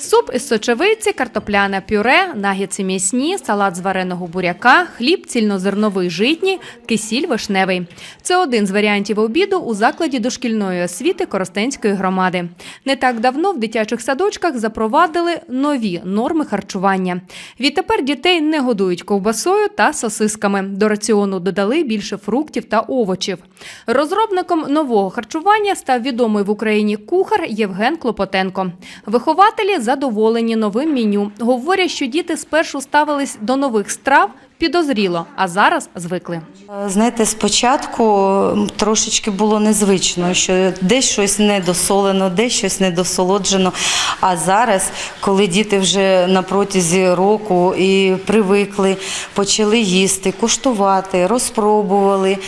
Суп із сочевиці, картопляне пюре, нагетси м'ясні, салат з вареного буряка, хліб цільнозерновий житній, кисіль вишневий. Це один з варіантів обіду у закладі дошкільної освіти Коростенської громади. Не так давно в дитячих садочках запровадили нові норми харчування. Відтепер дітей не годують ковбасою та сосисками. До раціону додали більше фруктів та овочів. Розробником нового харчування став відомий в Україні кухар Євген Клопотенко. Вихователі задоволені новим меню. Говорять, що діти спершу ставились до нових страв підозріло, а зараз звикли. Знаєте, спочатку трошечки було незвично, що десь щось недосолено, десь щось недосолоджено. А зараз, коли діти вже на протязі року і привикли, почали їсти, куштувати, розпробували.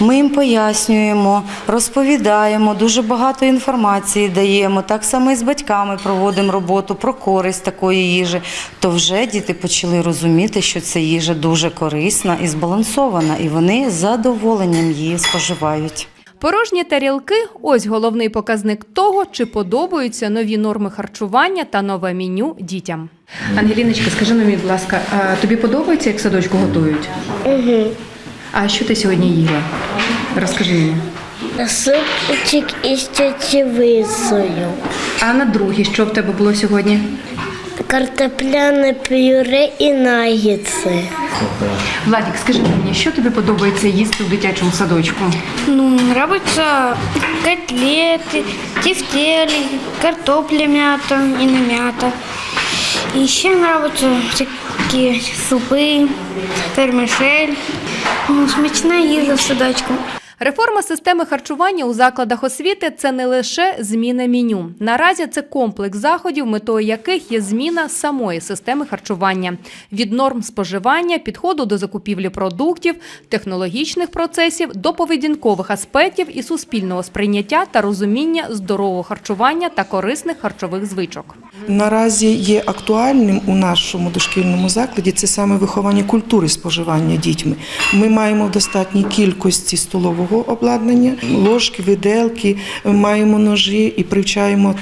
Ми їм пояснюємо, розповідаємо, дуже багато інформації даємо. Так само і з батьками проводимо роботу про користь такої їжі. То вже діти почали розуміти, що ця їжа дуже корисна і збалансована, і вони з задоволенням її споживають. Порожні тарілки ось головний показник того, чи подобаються нові норми харчування та нове меню дітям. Ангеліночка, скажи мені, будь ласка, а тобі подобається, як садочку готують? Угу. А що ти сьогодні їла? Розкажи мені. Супчик із чечевицею, А на другій, що в тебе було сьогодні? картопляне пюре і наггетси. Владік, скажи мені, що тобі подобається їсти в дитячому садочку? Ну, нравятся котлеты, тефтели, картопля мята и не мята. И еще нравятся всякие супы, супи, термішель. смачна їжа в садочку. Реформа системи харчування у закладах освіти це не лише зміна меню. Наразі це комплекс заходів, метою яких є зміна самої системи харчування від норм споживання, підходу до закупівлі продуктів, технологічних процесів до поведінкових аспектів і суспільного сприйняття та розуміння здорового харчування та корисних харчових звичок. Наразі є актуальним у нашому дошкільному закладі це саме виховання культури споживання дітьми. Ми маємо в достатній кількості столового обладнання, ложки, виделки, маємо ножі і привчаємо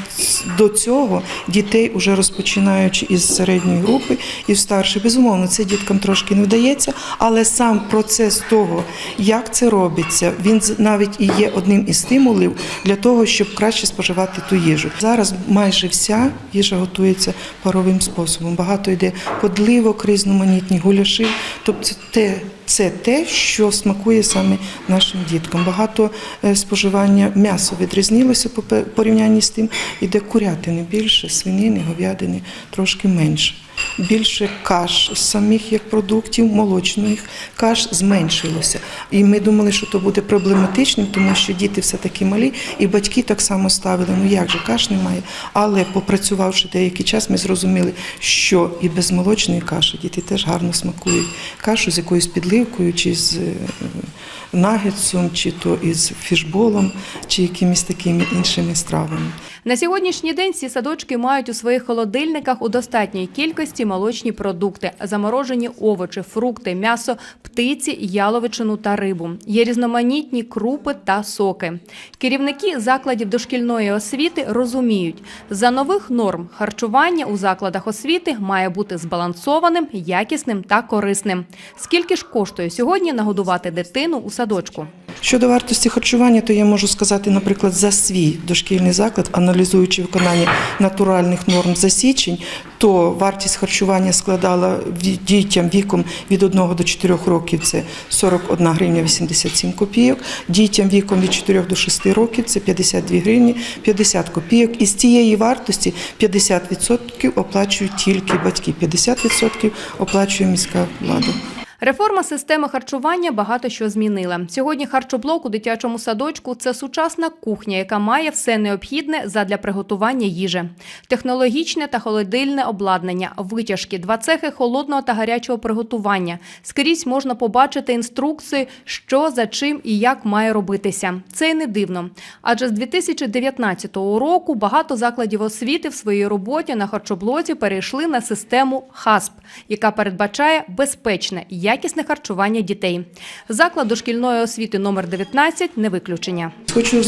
до цього дітей, уже розпочинаючи із середньої групи і в старшій. Безумовно, це діткам трошки не вдається, але сам процес того, як це робиться, він навіть і є одним із стимулів для того, щоб краще споживати ту їжу. Зараз майже вся їжа готується паровим способом. Багато йде подливок, різноманітні гуляші. Тобто те, це те, що смакує саме нашим діткам. Багато е, споживання м'ясо відрізнилося по порівнянні з тим, іде курятини більше, свинини, говядини трошки менше. Більше каш самих як продуктів, молочних каш зменшилося. І ми думали, що то буде проблематичним, тому що діти все таки малі, і батьки так само ставили. Ну як же каш немає. Але попрацювавши деякий час, ми зрозуміли, що і без молочної каші діти теж гарно смакують кашу з якоюсь підливкою, чи з е, нагетсом, чи то із фішболом, чи якимись такими іншими стравами. На сьогоднішній день ці садочки мають у своїх холодильниках у достатній кількості молочні продукти, заморожені овочі, фрукти, м'ясо, птиці, яловичину та рибу. Є різноманітні крупи та соки. Керівники закладів дошкільної освіти розуміють, за нових норм харчування у закладах освіти має бути збалансованим, якісним та корисним. Скільки ж коштує сьогодні нагодувати дитину у садочку? Щодо вартості харчування, то я можу сказати, наприклад, за свій дошкільний заклад, аналізуючи виконання натуральних норм за січень, то вартість харчування складала дітям віком від 1 до 4 років це 41 гривня 87 копійок, дітям віком від 4 до 6 років це 52 гривні 50 копійок. І з цієї вартості 50% оплачують тільки батьки, 50% оплачує міська влада. Реформа системи харчування багато що змінила. Сьогодні харчоблок у дитячому садочку це сучасна кухня, яка має все необхідне задля приготування їжі. Технологічне та холодильне обладнання, витяжки, два цехи холодного та гарячого приготування. Скрізь можна побачити інструкції, що за чим і як має робитися. Це й не дивно. Адже з 2019 року багато закладів освіти в своїй роботі на харчоблоці перейшли на систему ХАСП, яка передбачає безпечне, якісне якісне харчування дітей. Заклад дошкільної освіти номер 19 не виключення. Хочу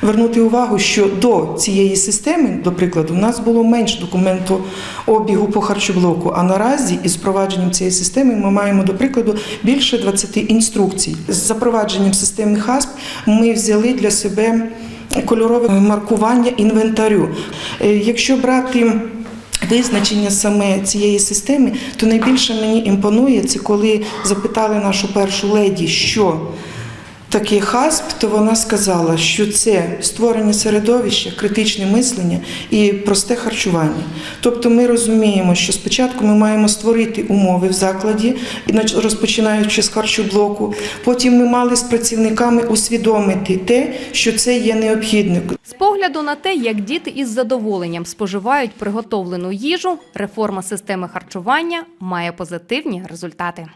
звернути увагу, що до цієї системи, до прикладу, у нас було менш документообігу по харчоблоку. А наразі із впровадженням цієї системи ми маємо, до прикладу, більше 20 інструкцій. З запровадженням системи ХАСП ми взяли для себе кольорове маркування інвентарю. Е, Якщо брати Визначення саме цієї системи, то найбільше мені імпонує це, коли запитали нашу першу леді, що таке ХАСП, то вона сказала, що це створення середовища, критичне мислення і просте харчування. Тобто ми розуміємо, що спочатку ми маємо створити умови в закладі, розпочинаючи з харчоблоку. Потім ми мали з працівниками усвідомити те, що це є необхідне. З погляду на те, як діти із задоволенням споживають приготовлену їжу, реформа системи харчування має позитивні результати.